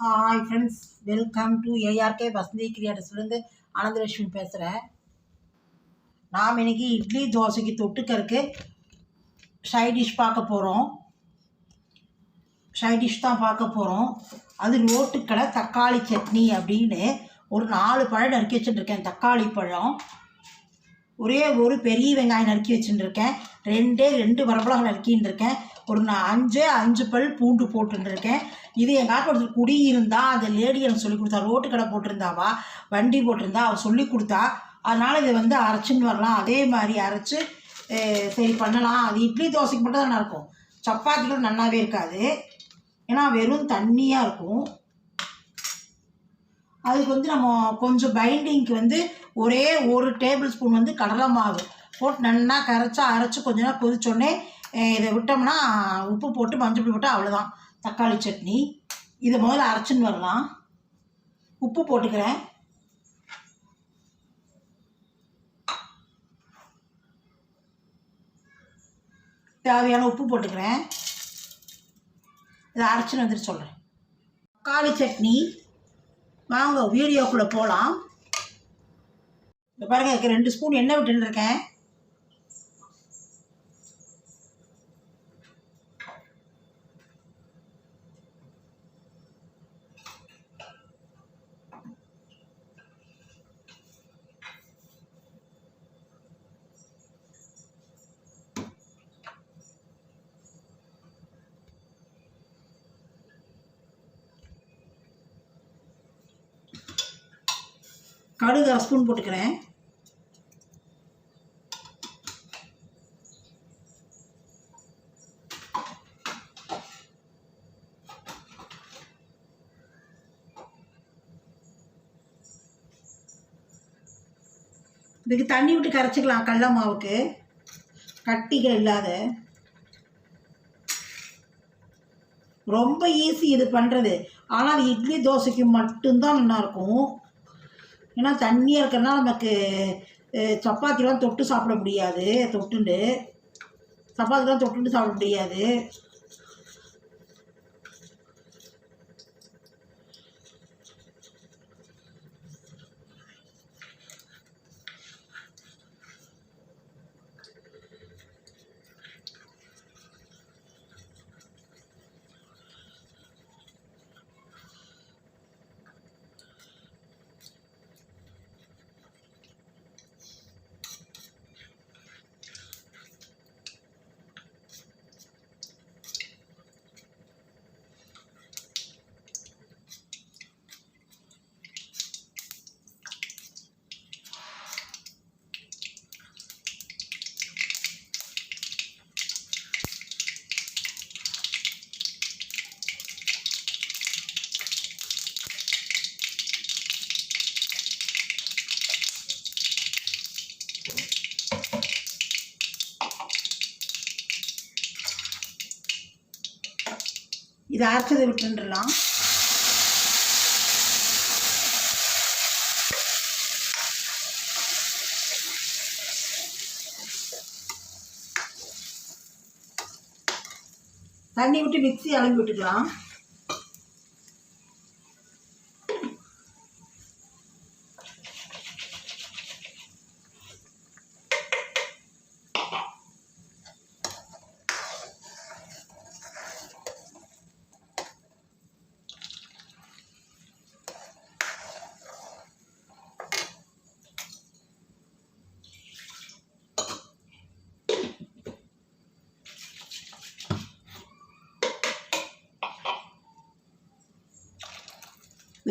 Hi friends welcome to ARK Vasanthi கிரியேட்டர்ஸ்லேருந்து Anandalakshmi பேசுகிறேன் நாம் இன்னைக்கு இட்லி தோசைக்கு தொட்டுக்கறக்கு சைட் டிஷ் பார்க்க போகிறோம் சைட் டிஷ் தான் பார்க்க போகிறோம் அது ரோட்டுக்கடை தக்காளி சட்னி அப்படின்னு ஒரு நாலு பழம் நறுக்கி வச்சுட்டுருக்கேன் தக்காளி பழம். ஒரே ஒரு பெரிய வெங்காயம் நறுக்கி வச்சுட்டுருக்கேன் ரெண்டே ரெண்டு வரப்பழம் நறுக்கின்னு இருக்கேன் ஒரு நான் அஞ்சு அஞ்சு பல் பூண்டு போட்டுருக்கேன் இது எங்கள் ஆட்ட குடியிருந்தா குடி அந்த லேடி எனக்கு சொல்லி கொடுத்தா ரோட்டு கடை போட்டிருந்தாவா வண்டி போட்டிருந்தா அவள் சொல்லி கொடுத்தா அதனால் இதை வந்து அரைச்சின்னு வரலாம். அதே மாதிரி அரைச்சி சரி பண்ணலாம். அது இட்லி தோசைக்கு மட்டும் தான் இருக்கும் சப்பாத்திலாம் நல்லாவே இருக்காது. ஏன்னா வெறும் தண்ணியாக இருக்கும். அதுக்கு வந்து நம்ம கொஞ்சம் பைண்டிங்க்கு வந்து ஒரே ஒரு டேபிள் ஸ்பூன் வந்து கடலை மாவு போட்டு நல்லா கரைச்சா அரைச்சி கொஞ்ச நேரம் கொதிச்சோடனே இதை விட்டோம்னா உப்பு போட்டு மஞ்சள் பொடி போட்டு அவ்வளோதான் தக்காளி சட்னி. இதை முதல்ல அரைச்சின்னு வரலாம். உப்பு போட்டுக்கிறேன். தேவையான உப்பு போட்டுக்கிறேன். இதை அரைச்சின்னு வந்துட்டு சொல்கிறேன் தக்காளி சட்னி. வாங்க வீடியோக்குள்ளே போகலாம் இப்போ பாருங்க ரெண்டு ஸ்பூன் எண்ணெய் விட்டுன்னு கடுகு அரை ஸ்பூன் போட்டுக்கிறேன். இதுக்கு தண்ணி விட்டு கரைச்சிக்கலாம் கடல மாவுக்கு. கட்டிகள் இல்லாத. ரொம்ப ஈஸி இது பண்ணுறது ஆனால் அது இட்லி தோசைக்கு மட்டும்தான் நல்லாயிருக்கும். ஏன்னா தண்ணியாக இருக்கிறதுனால நமக்கு சப்பாத்திலாம் தொட்டு சாப்பிட முடியாது தொட்டுண்டு. சப்பாத்திலாம் தொட்டுண்டு சாப்பிட முடியாது. இதை அரைச்சதை விட்டுடலாம் தண்ணி விட்டு மிக்ஸி அளவு விட்டுக்கலாம்.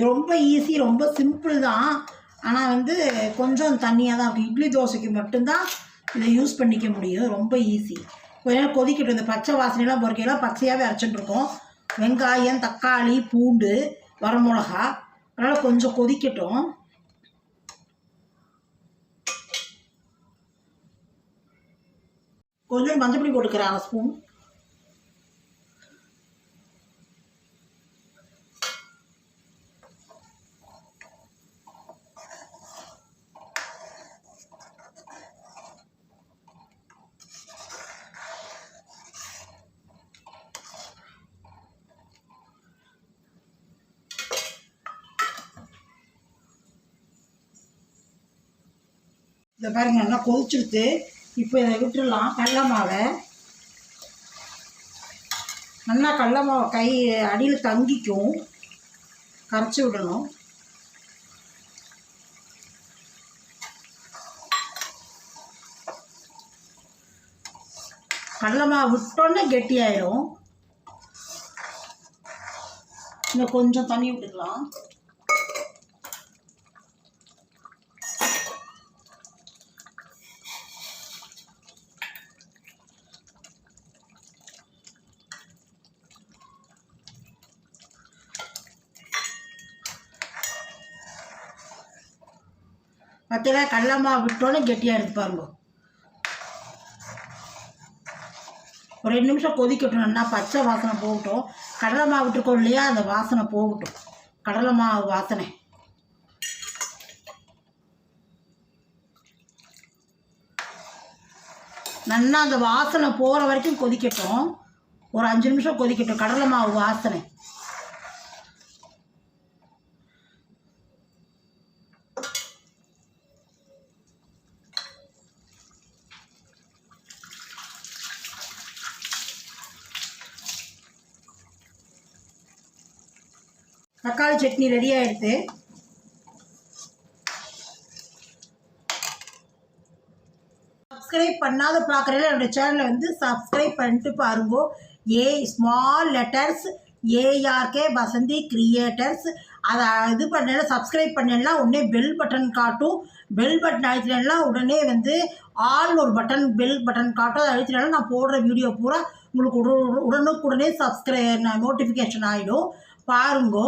ரொம்ப ஈஸி ரொம்ப சிம்பிள் தான். ஆனால் வந்து கொஞ்சம் தண்ணியாக தான் இருக்கும். இட்லி தோசைக்கு மட்டும்தான் இதை யூஸ் பண்ணிக்க முடியும். ரொம்ப ஈஸி கொஞ்ச நேரம் கொதிக்கட்டும் இந்த பச்சை வாசனைலாம் பொறுக்கையெல்லாம் பச்சையாகவே அரைச்சிட்டுருக்கோம் வெங்காயம் தக்காளி பூண்டு வரமிளகா. அதனால் கொஞ்சம் கொதிக்கட்டும். கொஞ்சம் மஞ்சள் பொடி போட்டுக்கிறேன் அரை ஸ்பூன். இதை பாருங்க நல்லா கொதிச்சுடுத்து. இப்போ இதை விட்டுடலாம். கடல மாவை. நல்லா கடல மாவை கை அடியில் தங்கிக்கும். கரைச்சி விடணும். கடல மாவு விட்டோன்னே கெட்டியாயிடும் இன்னும் கொஞ்சம் தண்ணி விட்டுக்கலாம் பார்த்தீங்கன்னா கடல மாவு விட்டோன்னே கெட்டியாக எடுத்து பாருங்க. ஒரு ரெண்டு நிமிஷம் கொதிக்கட்டும். நல்லா பச்சை வாசனை போகட்டும். கடலை மாவு விட்டுருக்கோம் இல்லையா அந்த வாசனை போகட்டும். கடலை மாவு வாசனை. நல்லா அந்த வாசனை போகிற வரைக்கும் கொதிக்கட்டும். ஒரு அஞ்சு நிமிஷம் கொதிக்கட்டும். கடலை மாவு வாசனை. தக்காளி சட்னி ரெடி ஆகிடுது சப்ஸ்கிரைப் பண்ணாத பார்க்குறதுல என்னோட சேனலை வந்து சப்ஸ்கிரைப் பண்ணிட்டு பாருங்க. A small letters ARK Vasanthi creators அதை இது பண்ணலாம் சப்ஸ்கிரைப் பண்ணலாம் உடனே பெல் பட்டன் காட்டும். பெல் பட்டன் அழுத்தினா உடனே வந்து ஆல் ஒரு பட்டன் பெல் பட்டன் காட்டும். அதை அழுத்தினாலும் நான் போடுற வீடியோ பூரா உங்களுக்கு உட உடனுக்குடனே சப்ஸ்கிரை நோட்டிஃபிகேஷன் ஆகிடும் பாருங்கோ.